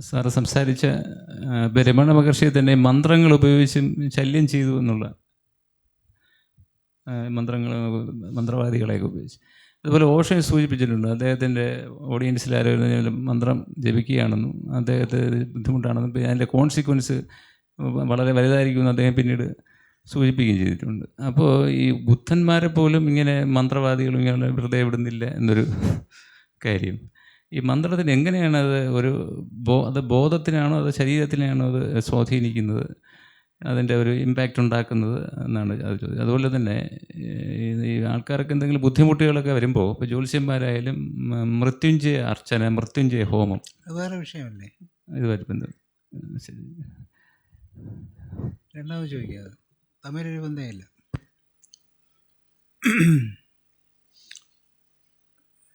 Sir സംസാരിച്ച ബരമണ മഹർഷിയെ തന്നെ മന്ത്രങ്ങൾ ഉപയോഗിച്ചും ശല്യം ചെയ്തു എന്നുള്ള മന്ത്രങ്ങൾ മന്ത്രവാദികളെയൊക്കെ ഉപയോഗിച്ച്. അതുപോലെ ഓഷയെ സൂചിപ്പിച്ചിട്ടുണ്ട്. അദ്ദേഹത്തിന്റെ ഓഡിയൻസിൽ ആരോഗ്യം മന്ത്രം ജപിക്കുകയാണെന്നും അദ്ദേഹത്തെ ബുദ്ധിമുട്ടാണെന്നും പിന്നെ അതിന്റെ കോൺസിക്വൻസ് വളരെ വലുതായിരിക്കുമെന്ന് അദ്ദേഹം പിന്നീട് സൂചിപ്പിക്കുകയും ചെയ്തിട്ടുണ്ട്. അപ്പോൾ ഈ ബുദ്ധന്മാരെ പോലും ഇങ്ങനെ മന്ത്രവാദികളും ഇങ്ങനെ വെറുതെ വിടുന്നില്ല എന്നൊരു കാര്യം. ഈ മന്ത്രത്തിന് എങ്ങനെയാണ് അത് ഒരു ബോ അത് ബോധത്തിനാണോ അത് ശരീരത്തിനാണോ അത് സ്വാധീനിക്കുന്നത്? അതിന്റെ ഒരു ഇമ്പാക്റ്റ് ഉണ്ടാക്കുന്നത് എന്നാണ് അത് ചോദ്യം. അതുപോലെ തന്നെ ഈ ആൾക്കാർക്ക് എന്തെങ്കിലും ബുദ്ധിമുട്ടുകളൊക്കെ വരുമ്പോൾ ഇപ്പോൾ ജ്യോത്സ്യന്മാരായാലും മൃത്യുഞ്ജയ അർച്ചന മൃത്യുഞ്ജയ ഹോമം. വേറെ വിഷയമല്ലേ? ഇത് ബന്ധം. ശരി. രണ്ടാമത് ചോദിക്കാതെ തമ്മിലൊരു ബന്ധമില്ല.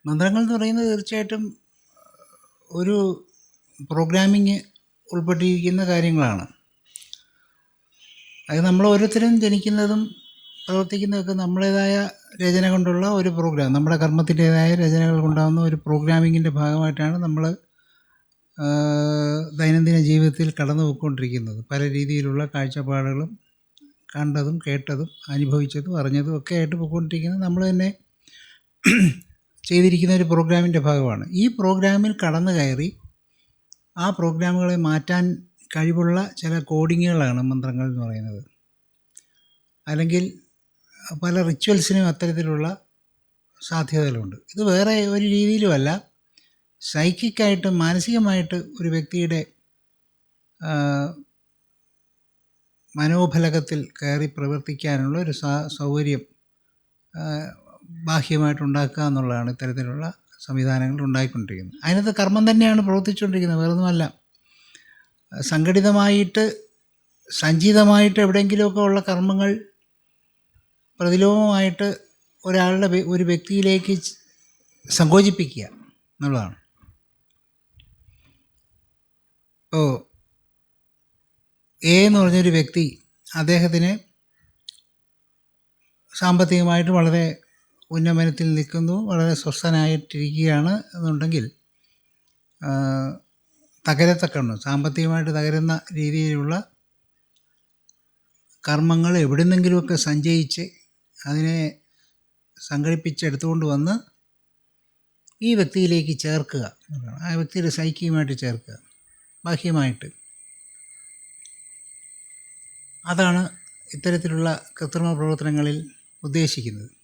മന്ത്രങ്ങൾ എന്ന് പറയുന്നത് തീർച്ചയായിട്ടും ഒരു പ്രോഗ്രാമിങ് ഉൾപ്പെട്ടിരിക്കുന്ന കാര്യങ്ങളാണ്. അത് നമ്മൾ ഓരോരുത്തരും ജനിക്കുന്നതും പ്രവർത്തിക്കുന്നതൊക്കെ നമ്മളേതായ രചന കൊണ്ടുള്ള ഒരു പ്രോഗ്രാം നമ്മുടെ കർമ്മത്തിന്റെതായ രചനകൾ കൊണ്ടാകുന്ന ഒരു പ്രോഗ്രാമിങ്ങിന്റെ ഭാഗമായിട്ടാണ് നമ്മൾ ദൈനംദിന ജീവിതത്തിൽ കടന്നു പോയിക്കൊണ്ടിരിക്കുന്നത് പല രീതിയിലുള്ള കാഴ്ചപ്പാടുകളും കണ്ടതും കേട്ടതും അനുഭവിച്ചതും അറിഞ്ഞതും ഒക്കെ ആയിട്ട് പോയിക്കൊണ്ടിരിക്കുന്നത് നമ്മൾ തന്നെ ചെയ്തിരിക്കുന്ന ഒരു പ്രോഗ്രാമിന്റെ ഭാഗമാണ്. ഈ പ്രോഗ്രാമിൽ കടന്നു കയറി ആ പ്രോഗ്രാമുകളെ മാറ്റാൻ കഴിവുള്ള ചില കോഡിങ്ങുകളാണ് മന്ത്രങ്ങൾ എന്ന് പറയുന്നത്. അല്ലെങ്കിൽ പല റിച്വൽസിനും അത്തരത്തിലുള്ള സാധ്യതകളുണ്ട്. ഇത് വേറെ ഒരു രീതിയിലുമല്ല. സൈക്കിക്കായിട്ട് മാനസികമായിട്ട് ഒരു വ്യക്തിയുടെ മനോഫലകത്തിൽ കയറി പ്രവർത്തിക്കാനുള്ള ഒരു സൗകര്യം ആ, ബാഹ്യമായിട്ട് ഉണ്ടാക്കുക എന്നുള്ളതാണ് ഇത്തരത്തിലുള്ള സംവിധാനങ്ങൾ ഉണ്ടായിക്കൊണ്ടിരിക്കുന്നത്. അതിനകത്ത് കർമ്മം തന്നെയാണ് പ്രവർത്തിച്ചുകൊണ്ടിരിക്കുന്നത് വേറൊന്നുമല്ല. സംഘടിതമായിട്ട് സഞ്ചിതമായിട്ട് എവിടെയെങ്കിലുമൊക്കെ ഉള്ള കർമ്മങ്ങൾ പ്രതിലോമമായിട്ട് ഒരാളുടെ ഒരു വ്യക്തിയിലേക്ക് സങ്കോചിപ്പിക്കുക എന്നുള്ളതാണ്. ഇപ്പോൾ എ എന്ന് പറഞ്ഞൊരു വ്യക്തി അദ്ദേഹത്തിന് സാമ്പത്തികമായിട്ട് വളരെ ഉന്നമനത്തിൽ നിൽക്കുന്നു വളരെ സ്വസ്ഥനായിട്ടിരിക്കുകയാണ് എന്നുണ്ടെങ്കിൽ ആ, തകരത്തക്കണം സാമ്പത്തികമായിട്ട് തകരുന്ന രീതിയിലുള്ള കർമ്മങ്ങൾ എവിടുന്നെങ്കിലുമൊക്കെ സഞ്ചയിച്ച് അതിനെ സംഘടിപ്പിച്ചെടുത്തുകൊണ്ട് വന്ന് ഈ വ്യക്തിയിലേക്ക് ചേർക്കുക ആ വ്യക്തിയുടെ സൈക്കിയുമായിട്ട് ചേർക്കുക ബാഹ്യമായിട്ട്. അതാണ് ഇത്തരത്തിലുള്ള കൃത്രിമ പ്രവർത്തനങ്ങളിൽ ഉദ്ദേശിക്കുന്നത്.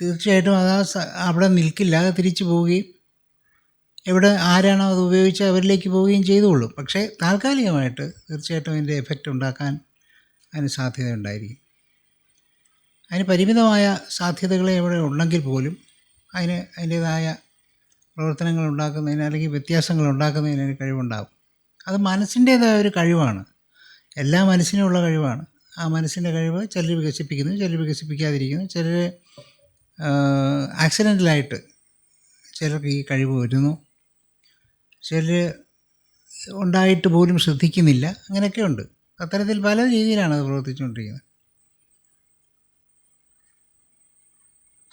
തീർച്ചയായിട്ടും അത് അവിടെ നിൽക്കില്ല അത് തിരിച്ചു പോവുകയും എവിടെ ആരാണോ അത് ഉപയോഗിച്ച് അവരിലേക്ക് പോവുകയും ചെയ്തുകൊള്ളും. പക്ഷേ താൽക്കാലികമായിട്ട് തീർച്ചയായിട്ടും അതിന്റെ എഫക്റ്റ് ഉണ്ടാക്കാൻ അതിന് സാധ്യത ഉണ്ടായിരിക്കും അതിന് പരിമിതമായ സാധ്യതകളെ എവിടെ ഉണ്ടെങ്കിൽ പോലും അതിന് അതിന്റേതായ പ്രവർത്തനങ്ങൾ ഉണ്ടാക്കുന്നതിന് അല്ലെങ്കിൽ വ്യത്യാസങ്ങൾ ഉണ്ടാക്കുന്നതിന് അതിന് കഴിവുണ്ടാകും അത് മനസ്സിന്റേതായ ഒരു കഴിവാണ്. എല്ലാ മനസ്സിനുമുള്ള കഴിവാണ്. ആ മനസ്സിന്റെ കഴിവ് ചിലർ വികസിപ്പിക്കുന്നു ചിലർ വികസിപ്പിക്കാതിരിക്കുന്നു ചിലർ ആക്സിഡന്റലായിട്ട് ചിലർക്ക് ഈ കഴിവ് വരുന്നു. ചിലർ ഉണ്ടായിട്ട് പോലും ശ്രദ്ധിക്കുന്നില്ല. അങ്ങനെയൊക്കെ ഉണ്ട്. അത്തരത്തിൽ പല രീതിയിലാണ് അത് പ്രവർത്തിച്ചുകൊണ്ടിരിക്കുന്നത്.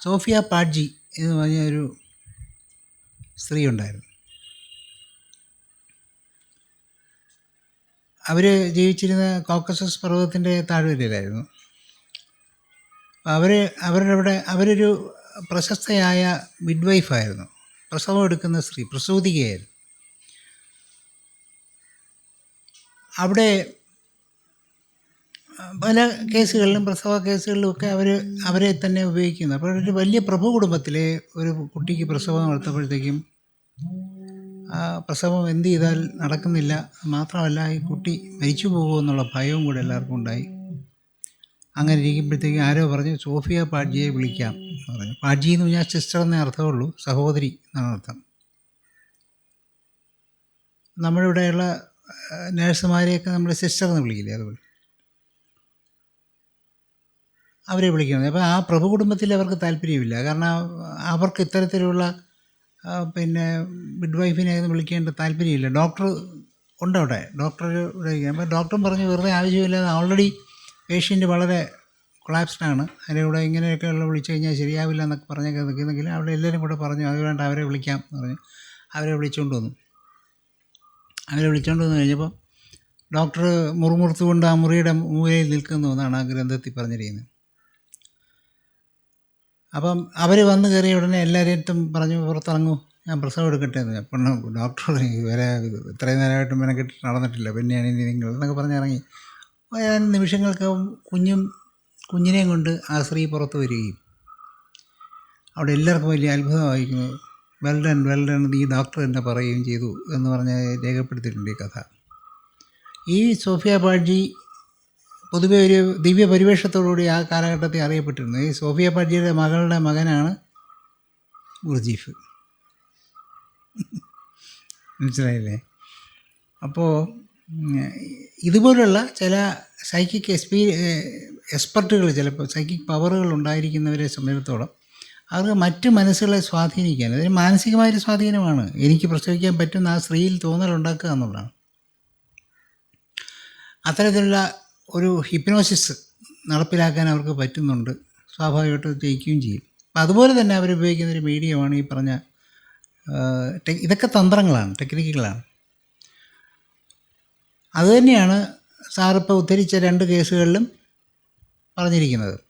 സോഫിയ പാഡ്ജി എന്ന് പറഞ്ഞ ഒരു സ്ത്രീ ഉണ്ടായിരുന്നു. അവർ ജീവിച്ചിരുന്ന കോക്കസസ് പർവതത്തിന്റെ താഴ്വരയിലായിരുന്നു. അവർ അവരുടെ അവിടെ അവരൊരു പ്രശസ്തയായ മിഡ്വൈഫായിരുന്നു. പ്രസവം എടുക്കുന്ന സ്ത്രീ പ്രസൂതികയായിരുന്നു. അവിടെ പല കേസുകളിലും പ്രസവ കേസുകളിലും ഒക്കെ അവർ അവരെ തന്നെ ഉപയോഗിക്കുന്നു. അപ്പോൾ ഒരു വലിയ പ്രഭു കുടുംബത്തിലെ ഒരു കുട്ടിക്ക് പ്രസവം നടത്തപ്പോഴത്തേക്കും ആ പ്രസവം എന്ത് ചെയ്താൽ നടക്കുന്നില്ല മാത്രമല്ല ഈ കുട്ടി മരിച്ചു പോകുമോ എന്നുള്ള ഭയവും കൂടെ എല്ലാവർക്കും ഉണ്ടായി. അങ്ങനെ ഇരിക്കുമ്പോഴത്തേക്കും ആരോ പറഞ്ഞു സോഫിയ പാഡ്ജിയെ വിളിക്കാം. എന്ന് പറഞ്ഞു. പാഡ്ജി എന്ന് പറഞ്ഞാൽ സിസ്റ്റർ എന്നേ അർത്ഥമുള്ളൂ സഹോദരി എന്നാണ് അർത്ഥം. നമ്മുടെ ഇവിടെയുള്ള നേഴ്സുമാരെയൊക്കെ നമ്മൾ സിസ്റ്റർ എന്ന് വിളിക്കില്ലേ അതുപോലെ? അവരെ വിളിക്കുന്നത് അപ്പോൾ ആ പ്രഭു കുടുംബത്തിൽ അവർക്ക് താല്പര്യമില്ല. കാരണം അവർക്ക് ഇത്തരത്തിലുള്ള പിന്നെ മിഡ് വൈഫിനെ ഒന്നും വിളിക്കേണ്ട താല്പര്യമില്ല. ഡോക്ടർ ഉണ്ട് അവിടെ ഡോക്ടർ അപ്പോൾ ഡോക്ടറും പറഞ്ഞു വെറുതെ ആവശ്യമില്ലാതെ ഓൾറെഡി പേഷ്യന്റ് വളരെ കൊളാപ്സ്ഡാണ് അതിന്റെ കൂടെ ഇങ്ങനെയൊക്കെയുള്ള വിളിച്ചു കഴിഞ്ഞാൽ ശരിയാവില്ല എന്നൊക്കെ പറഞ്ഞൊക്കെ നിൽക്കുന്നെങ്കിൽ അവിടെ എല്ലാവരും കൂടെ പറഞ്ഞു അത് വേണ്ട അവരെ വിളിക്കാം എന്ന് പറഞ്ഞു. അവരെ വിളിച്ചുകൊണ്ട് വന്നു. അവരെ വിളിച്ചുകൊണ്ട് വന്നു കഴിഞ്ഞപ്പോൾ ഡോക്ടർ മുറുമുറുത്തുകൊണ്ട് ആ മുറിയുടെ മൂലയിൽ നിൽക്കുന്നു എന്നാണ് ആ ഗ്രന്ഥത്തിൽ പറഞ്ഞിരിക്കുന്നത്. അപ്പം അവർ വന്ന് കയറിയ ഉടനെ എല്ലാവരെയും പറഞ്ഞു പുറത്തിറങ്ങൂ ഞാൻ പ്രസവം എടുക്കട്ടെ എന്ന് പെണ്ണ് ഡോക്ടർ ഇവരെ ഇത്രയും നേരമായിട്ടും മെനക്കെട്ട് നടന്നിട്ടില്ല പിന്നെയാണ് ഇനി നിങ്ങൾ എന്നൊക്കെ പറഞ്ഞ് ഇറങ്ങി. ഏതാനും നിമിഷങ്ങൾക്കകം കുഞ്ഞും കുഞ്ഞിനെയും കൊണ്ട് ആ സ്ത്രീ പുറത്ത് വരികയും. അവിടെ എല്ലാവർക്കും വലിയ അത്ഭുതമായിരിക്കുന്നു വെൽ ഡൺ വെൽ ഈ ഡോക്ടർ എന്നെ പറയുകയും ചെയ്തു എന്ന് പറഞ്ഞ് രേഖപ്പെടുത്തിയിട്ടുണ്ട് ഈ കഥ. ഈ സോഫിയ പാഡ്ജി പൊതുവെ ഒരു ദിവ്യ പരിവേഷത്തോടുകൂടി ആ കാലഘട്ടത്തിൽ അറിയപ്പെട്ടിരുന്നു. ഈ സോഫിയ പാഡ്ജിയുടെ മകളുടെ മകനാണ് ഗുർജീഫ് മനസ്സിലായില്ലേ? അപ്പോൾ ഇതുപോലുള്ള ചില സൈക്കിക് എക്സ്പീ എക്സ്പെർട്ടുകൾ ചിലപ്പോൾ സൈക്കിക് പവറുകൾ ഉണ്ടായിരിക്കുന്നവരെ സംബന്ധിച്ചിടത്തോളം അവർക്ക് മറ്റു മനസ്സുകളെ സ്വാധീനിക്കാൻ അതിന് മാനസികമായൊരു സ്വാധീനമാണ്. എനിക്ക് പ്രസവിക്കാൻ പറ്റുന്ന ആ സ്ത്രീയിൽ തോന്നൽ ഉണ്ടാക്കുക എന്നുള്ളതാണ്. അത്തരത്തിലുള്ള ഒരു ഹിപ്നോസിസ് നടപ്പിലാക്കാൻ അവർക്ക് പറ്റുന്നുണ്ട്. സ്വാഭാവികമായിട്ട് ജയിക്കുകയും ചെയ്യും. അപ്പം അതുപോലെ തന്നെ അവർ ഉപയോഗിക്കുന്ന ഒരു മീഡിയമാണ് ഈ പറഞ്ഞ ഇതൊക്കെ തന്ത്രങ്ങളാണ് ടെക്നിക്കുകളാണ് അതുതന്നെയാണ് സാറിപ്പോൾ ഉദ്ധരിച്ച രണ്ട് കേസുകളിലും പറഞ്ഞിരിക്കുന്നത്.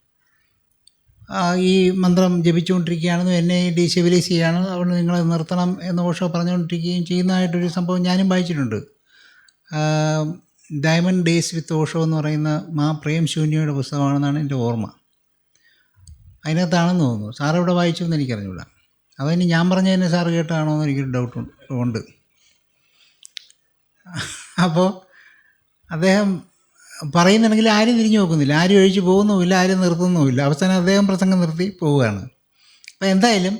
ഈ മന്ത്രം ജപിച്ചുകൊണ്ടിരിക്കുകയാണെന്നും എന്നെ ഡീസിവിലൈസ് ചെയ്യുകയാണ് അതുകൊണ്ട് നിങ്ങളെ നിർത്തണം എന്ന് ഓഷോ പറഞ്ഞുകൊണ്ടിരിക്കുകയും ചെയ്യുന്നതായിട്ടൊരു സംഭവം ഞാനും വായിച്ചിട്ടുണ്ട്. ഡയമണ്ട് ഡേയ്സ് വിത്ത് ഓഷോ എന്ന് പറയുന്ന മാ പ്രേം ശൂന്യയുടെ പുസ്തകമാണെന്നാണ് എന്റെ ഓർമ്മ. അതിനകത്താണെന്ന് തോന്നുന്നു. സാർ ഇവിടെ വായിച്ചു എന്ന് എനിക്കറിഞ്ഞൂടാ. അതിന് ഞാൻ പറഞ്ഞതിന് സാറ് കേട്ടാണോ എന്ന് എനിക്കൊരു ഡൗട്ട് ഉണ്ട്. അപ്പോൾ അദ്ദേഹം പറയുന്നുണ്ടെങ്കിൽ ആരും തിരിഞ്ഞു നോക്കുന്നില്ല. ആരും ഒഴിച്ചു പോകുന്നുമില്ല ആരും നിർത്തുന്നുമില്ല. അവസാനം അദ്ദേഹം പ്രസംഗം നിർത്തി പോവുകയാണ്. അപ്പോൾ എന്തായാലും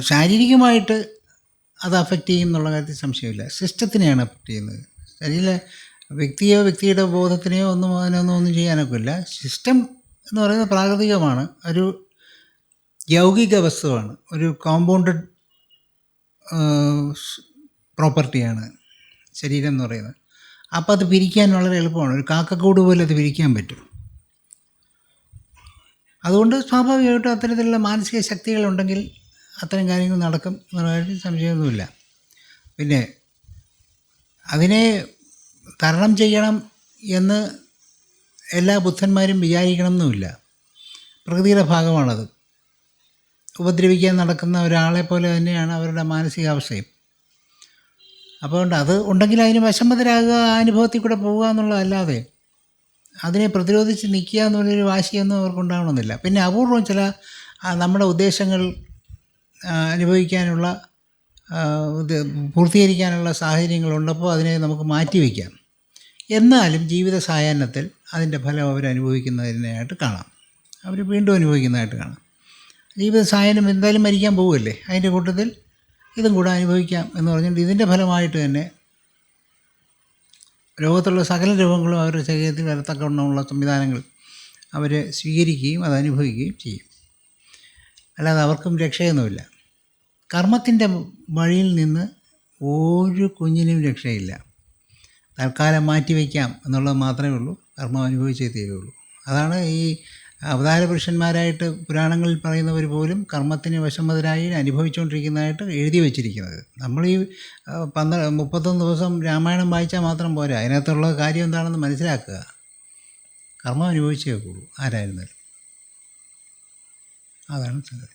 ശാരീരികമായിട്ട് അത് അഫക്റ്റ് ചെയ്യും എന്നുള്ള കാര്യത്തിൽ സംശയമില്ല. സിസ്റ്റത്തിനെയാണ് അഫക്റ്റ് ചെയ്യുന്നത്. ശരീര വ്യക്തിയോ വ്യക്തിയുടെ ബോധത്തിനെയോ ഒന്നും അതിനൊന്നും ഒന്നും ചെയ്യാനൊക്കെ ഇല്ല സിസ്റ്റം എന്ന് പറയുന്നത് പ്രാകൃതികമാണ്. ഒരു യൗകിക വസ്തുവാണ്. ഒരു കോമ്പൗണ്ടഡ് പ്രോപ്പർട്ടിയാണ് ശരീരം എന്ന് പറയുന്നത്. അപ്പോൾ അത് പിരിക്കാൻ വളരെ എളുപ്പമാണ്. ഒരു കാക്കക്കൂട് പോലെ അത് പിരിക്കാൻ പറ്റും. അതുകൊണ്ട് സ്വാഭാവികമായിട്ടും അത്തരത്തിലുള്ള മാനസിക ശക്തികളുണ്ടെങ്കിൽ അത്തരം കാര്യങ്ങൾ നടക്കും എന്നുള്ളതായിട്ട് സംശയമൊന്നുമില്ല. പിന്നെ അതിനെ തരണം ചെയ്യണം എന്ന് എല്ലാ ബുദ്ധന്മാരും വിചാരിക്കണം എന്നുമില്ല പ്രകൃതിയുടെ ഭാഗമാണത്. ഉപദ്രവിക്കാൻ നടക്കുന്ന ഒരാളെ പോലെ തന്നെയാണ് അവരുടെ മാനസികാവസ്ഥയും. അപ്പോൾ ഉണ്ട് അത് ഉണ്ടെങ്കിൽ അതിന് വശംവതരാകുക ആ അനുഭവത്തിൽ കൂടെ പോവുക എന്നുള്ളതല്ലാതെ അതിനെ പ്രതിരോധിച്ച് നിൽക്കുക എന്നുള്ളൊരു വാശിയൊന്നും അവർക്കുണ്ടാവണമെന്നില്ല. പിന്നെ അപൂർവം ചില നമ്മുടെ ഉദ്ദേശങ്ങൾ അനുഭവിക്കാനുള്ള ഇത് പൂർത്തീകരിക്കാനുള്ള സാഹചര്യങ്ങളുള്ളപ്പോൾ അതിനെ നമുക്ക് മാറ്റിവെക്കാം എന്നാലും ജീവിത സായാഹ്നത്തിൽ അതിന്റെ ഫലം അവർ അനുഭവിക്കുന്നതിനായിട്ട് കാണാം. അവർ വീണ്ടും അനുഭവിക്കുന്നതായിട്ട് കാണാം. ജീവിത സായാഹ്നം എന്തായാലും മരിക്കാൻ പോവുമല്ലേ അതിന്റെ കൂട്ടത്തിൽ ഇതും കൂടെ അനുഭവിക്കാം എന്ന് പറഞ്ഞിട്ട് ഇതിന്റെ ഫലമായിട്ട് തന്നെ ലോകത്തുള്ള സകല രോഗങ്ങളും അവരുടെ ശരീരത്തിൽ വരത്തക്കവണ്ണമുള്ള സംവിധാനങ്ങൾ അവർ സ്വീകരിക്കുകയും അത് അനുഭവിക്കുകയും ചെയ്യും. അല്ലാതെ അവർക്കും രക്ഷയൊന്നുമില്ല. കർമ്മത്തിന്റെ വഴിയിൽ നിന്ന് ഒരു കുഞ്ഞിനും രക്ഷയില്ല. തൽക്കാലം മാറ്റിവെക്കാം എന്നുള്ളത് മാത്രമേ ഉള്ളൂ. കർമ്മം അനുഭവിച്ചേ തീരുള്ളൂ അതാണ് ഈ അവതാര പുരുഷന്മാരായിട്ട് പുരാണങ്ങളിൽ പറയുന്നവർ പോലും കർമ്മത്തിന് വശംവതരായി അനുഭവിച്ചുകൊണ്ടിരിക്കുന്നതായിട്ട് എഴുതി വച്ചിരിക്കുന്നത്. നമ്മൾ ഈ പന്ത്ര മുപ്പത്തൊന്ന് ദിവസം രാമായണം വായിച്ചാൽ മാത്രം പോരാ. അതിനകത്തുള്ള കാര്യം എന്താണെന്ന് മനസ്സിലാക്കുക. കർമ്മം അനുഭവിച്ചേ ഉള്ളൂ ആരായിരുന്നാലും. അതാണ് സംഗതി.